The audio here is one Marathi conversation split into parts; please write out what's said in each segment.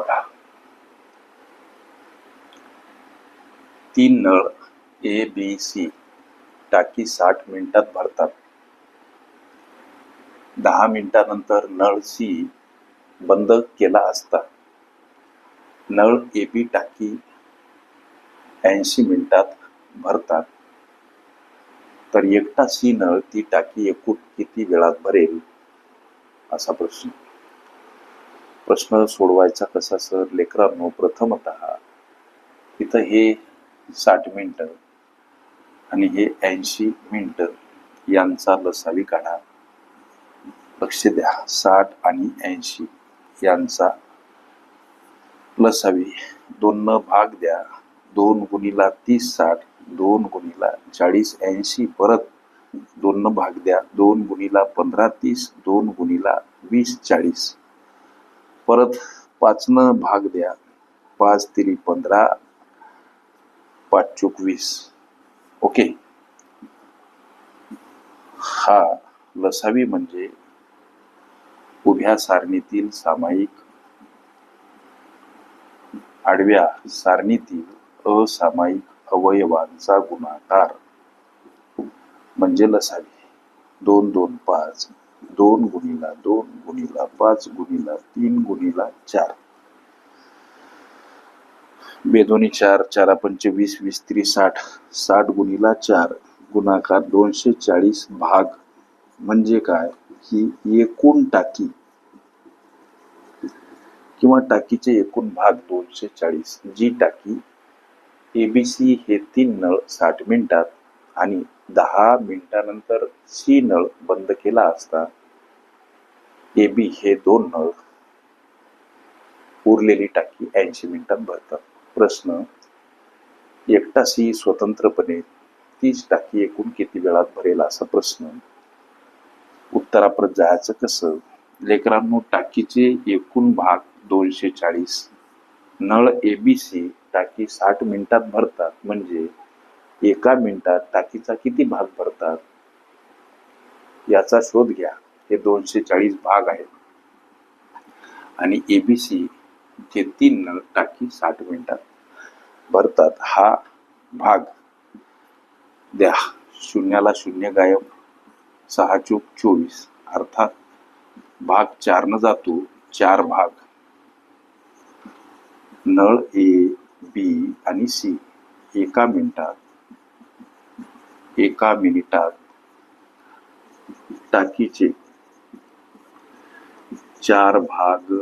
बघा. तीन नळ ए बी सी टाकी साठ मिनिटात भरतात. दहा मिनिटानंतर नळ सी बंद केला असता. नळ ए बी टाकी ऐंशी मिनिटात भरतात. तर एकटा सी नळ ती टाकी एकूण किती वेळात भरेल? असा प्रश्न. प्रश्न सोडवायचा कसा सर? लेकरांनो प्रथमत इथं हे साठ मिनिटं आणि हे ऐंशी मिनिटं यांचा लसावी काढा. लक्ष द्या. साठ आणि ऐंशी यांचा लसावी. दोन न भाग द्या. दोन गुणीला तीस साठ दोन गुणीला चाळीस ऐंशी परत दोन न भाग द्या. दोन गुणीला पंधरा तीस दोन गुणीला वीस चाळीस. परत पाच भाग द्या. पाच तिरी पंधरा पाच चूक वीस ओके. हा लसावी म्हणजे उभ्या सारणीतील सामायिक आडव्या सारणीतील असामायिक अवयवांचा गुणाकार. म्हणजे लसावी. दोन दोन पाच. दोन गुणीला दोन गुणीला पाच गुणीला तीन गुणीला चार. बेदोनी चार चारा पंचे वीस वीस त्री साठ साठ गुणीला चार गुणाकार दोनशे चाळीस भाग. म्हणजे काय? ही एकूण टाकी. किंवा टाकीचे एकूण भाग दोनशे चाळीस. जी टाकी एबीसी हे तीन नळ साठ मिनिटात आणि दहा मिनिटानंतर सी नळ बंद केला असता ए बी हे दोन नळ उरलेली टाकी ऐंशी मिनिटात भरतात. प्रश्न एकटा सी स्वतंत्रपणे तीच टाकी एकूण किती वेळात भरेल असा प्रश्न. उत्तरापर्यंत जायचं कसं? लेकरांनो टाकीचे एकूण भाग दोनशे चाळीस. नळ एबीसी टाकी साठ मिनिटात भरतात. म्हणजे एका मिनिटात टाकीचा किती भाग भरतात? याचा शोध घ्या. हे दोनशे चाळीस भाग आहेत. आणि एबीसी जे तीन नळ टाकी साठ मिनिटात भरतात. हा भाग द्या. शून्याला शून्य गायब. सहा चूक चोवीस. अर्थात भाग चार न जातो चार भाग. नळ ए बी आणि सी एका मिनिटात एका मिनिटात टाकीचे चार भाग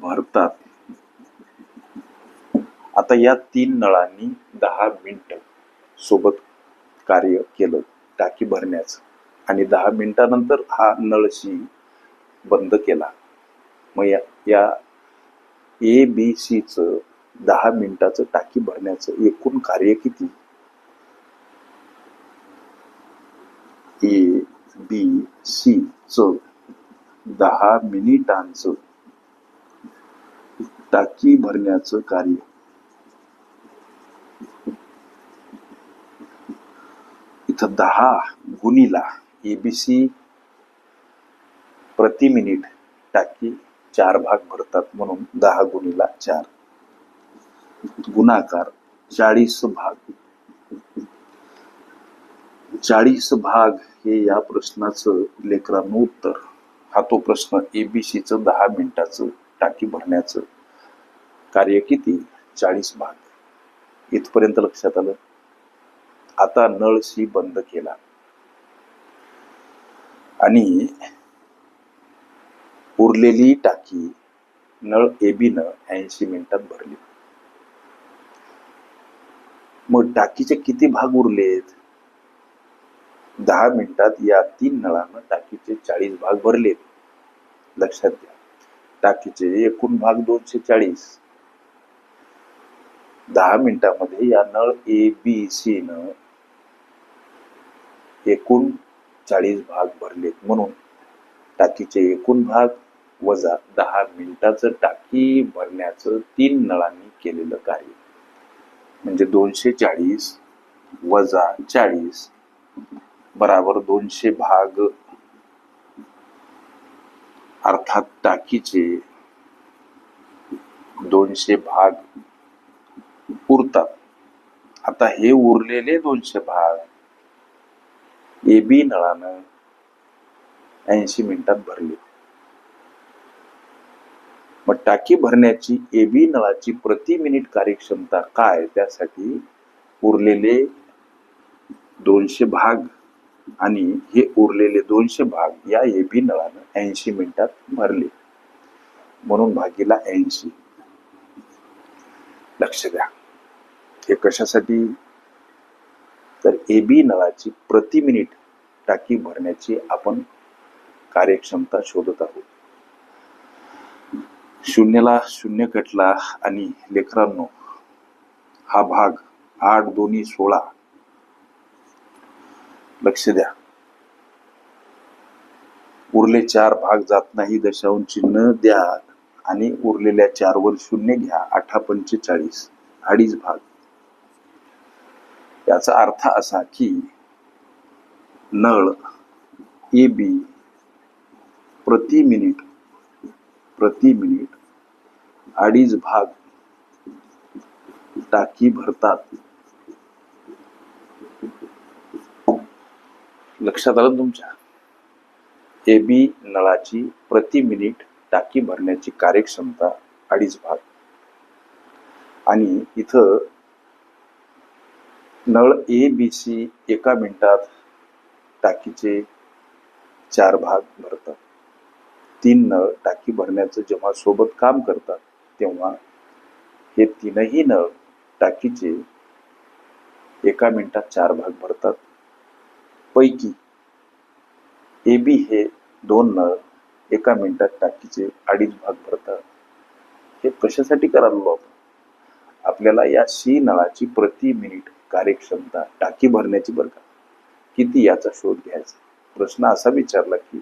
भरतात. आता या तीन नळांनी दहा मिनिट सोबत कार्य केलं टाकी भरण्याचं. आणि दहा मिनिटानंतर हा नळशी बंद केला. मग या या ए बी सीचं दहा मिनिटाचं टाकी भरण्याचं एकूण कार्य किती? ए बी सी च दहा मिनिटांचं टाकी भरण्याचं कार्य. इथं दहा गुणीला एबीसी प्रति मिनिट टाकी चार भाग भरतात म्हणून दहा गुणीला चार. गुणाकार चाळीस भाग. चाळीस भाग हे या प्रश्नाचं लेकरांनो उत्तर. हा तो प्रश्न एबीसीचं दहा मिनिटाचं टाकी भरण्याचं कार्य किती? चाळीस भाग. इथपर्यंत लक्षात आलं? आता नळ सी बंद केला. आणि उरलेली टाकी नळ एबीनं न ऐंशी मिनिटात भरली. मग टाकीचे किती भाग उरलेत? दहा मिनिटात या तीन नळांना टाकीचे चाळीस भाग भरलेत. लक्षात घ्या. टाकीचे एकूण भाग दोनशे चाळीस. दहा मिनिटामध्ये या नळ ए बी सी न एकूण चाळीस भाग भरलेत म्हणून टाकीचे एकूण भाग वजा दहा मिनिटाचं टाकी भरण्याचं तीन नळांनी केलेलं कार्य. म्हणजे दोनशे चाळीस वजा चाळीस बराबर दोनशे भाग. अर्थात टाकीचे दोनशे भाग उरतात. आता हे उरलेले दोनशे भाग ए बी नळानं ऐंशी मिनिटात भरले. मग टाकी भरण्याची ए बी नळाची प्रति मिनिट कार्यक्षमता काय? त्यासाठी उरलेले दोनशे भाग आणि हे उरलेले दोनशे भाग या ए बी नळानं ऐंशी मिनिटात भरले. म्हणून भागीला ऐंशी. लक्ष द्या. हे कशासाठी? तर ए बी नळाची प्रति मिनिट टाकी भरण्याची आपण कार्यक्षमता शोधत आहोत. शून्यला शून्य कटला आणि लेकरांनो हा भाग आठ दोन्ही सोळा लक्ष द्या. उरले चार भाग जात नाही दशांश चिन्ह द्या आणि उरलेल्या चार वर शून्य घ्या अठरा पंचेचाळीस अडीच भाग. याचा अर्थ असा की नळ ए बी प्रति मिनिट प्रति मिनिट अडीच भाग टाकी भरतात. लक्षात आलं तुमच्या? ए बी नळाची प्रति मिनिट टाकी भरण्याची कार्यक्षमता अडीच भाग. आणि इथं नळ ए बी सी एका मिनिटात टाकीचे चार भाग भरतात. तीन नळ टाकी भरण्याचं जेव्हा सोबत काम करतात तेव्हा हे तीनही नळ टाकीचे एका मिनिटात चार भाग भरतात. पैकी ए बी हे दोन नळ एका मिनिटात टाकीचे अडीच भाग भरतात. हे कशासाठी करायला आपण? आपल्याला या सी नळाची प्रति मिनिट कार्यक्षमता टाकी भरण्याची बरं का. किती याचा शोध घ्यायचा? प्रश्न असा विचारला की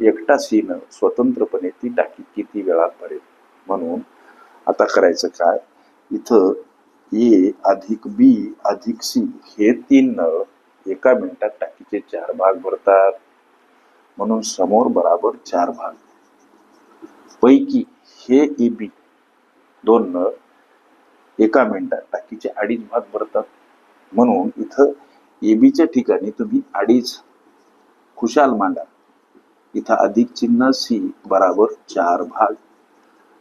एकटा सी नळ स्वतंत्रपणे ती टाकी किती वेळात भरेल? म्हणून आता करायचं काय? इथं ए अधिक बी अधिक सी हे तीन नळ एका मिनिटात टाकीचे चार भाग भरतात. म्हणून समोर बराबर चार भाग. पैकी हे ए बी दोन नळ एका मिनिटात टाकीचे अडीच भाग भरतात. म्हणून इथं एबीच्या ठिकाणी तुम्ही अडीच खुशाल मांडा. इथं अधिक चिन्ह सी बराबर चार भाग.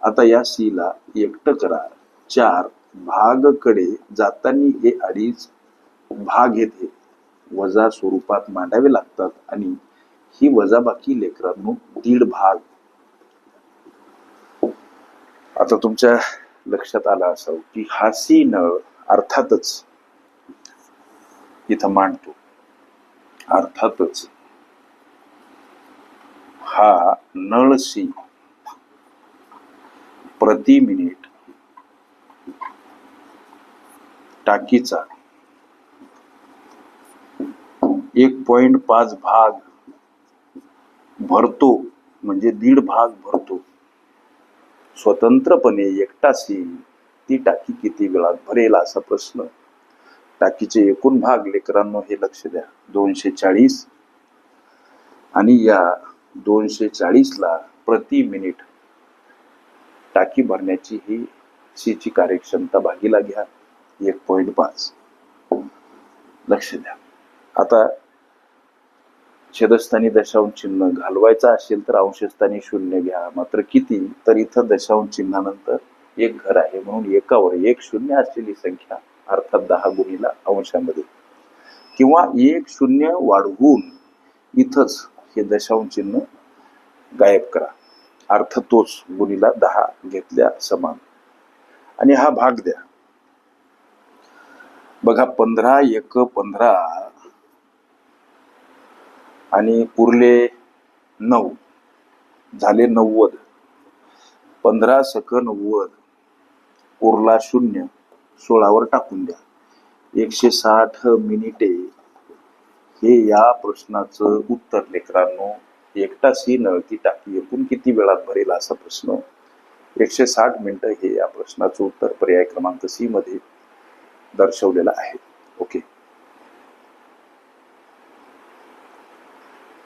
आता या सी ला एकटं करा. चार भागकडे जाताना हे अडीच भाग येते. वजा स्वरूपात मांडावे लागतात आणि ही वजाबाकी लेकरांनो दीड भाग. आता तुमच्या लक्षात आला असावं की हा सी नळ अर्थातच इथं मांडतो. अर्थातच हा नळ सी प्रति मिनिट टाकीचा एक पॉइंट पाच भाग भरतो म्हणजे दीड भाग भरतो. स्वतंत्रपणे एकटाशी ती टाकी किती वेळात भरेल असा प्रश्न. टाकीचे एकूण भाग लेकरांनो हे लक्ष द्या. दोनशे चाळीस आणि या दोनशे चाळीसला प्रति मिनिट टाकी भरण्याची ही सीची कार्यक्षमता भागीला घ्या. एक पॉईंट पाच. लक्ष द्या. आता छेदस्थानी दशांश चिन्ह घालवायचा असेल तर अंशस्थानी शून्य घ्या. मात्र किती? तर इथं दशांश चिन्हानंतर एक घर आहे. म्हणून एकावर एक शून्य असलेली संख्या अर्थात दहा गुणीला अंशामध्ये. किंवा एक शून्य वाढवून इथंच हे दशांश चिन्ह गायब करा. अर्थ तोच गुणीला दहा घेतल्या समान. आणि हा भाग द्या. बघा पंधरा एक पंधरा आणि उरले नऊ. झाले नव्वद. पंधरा सक नव्वद. उरला शून्य. सोळावर टाकून द्या. एकशे साठ मिनिटे. हे या प्रश्नाचं उत्तर लेकरांनो. एकटाच ही नळती टाकी एकूण किती वेळात भरेल असा प्रश्न? एकशे साठ मिनिटं हे या प्रश्नाचं उत्तर पर्याय क्रमांक सी मध्ये दर्शवलेलं आहे. ओके.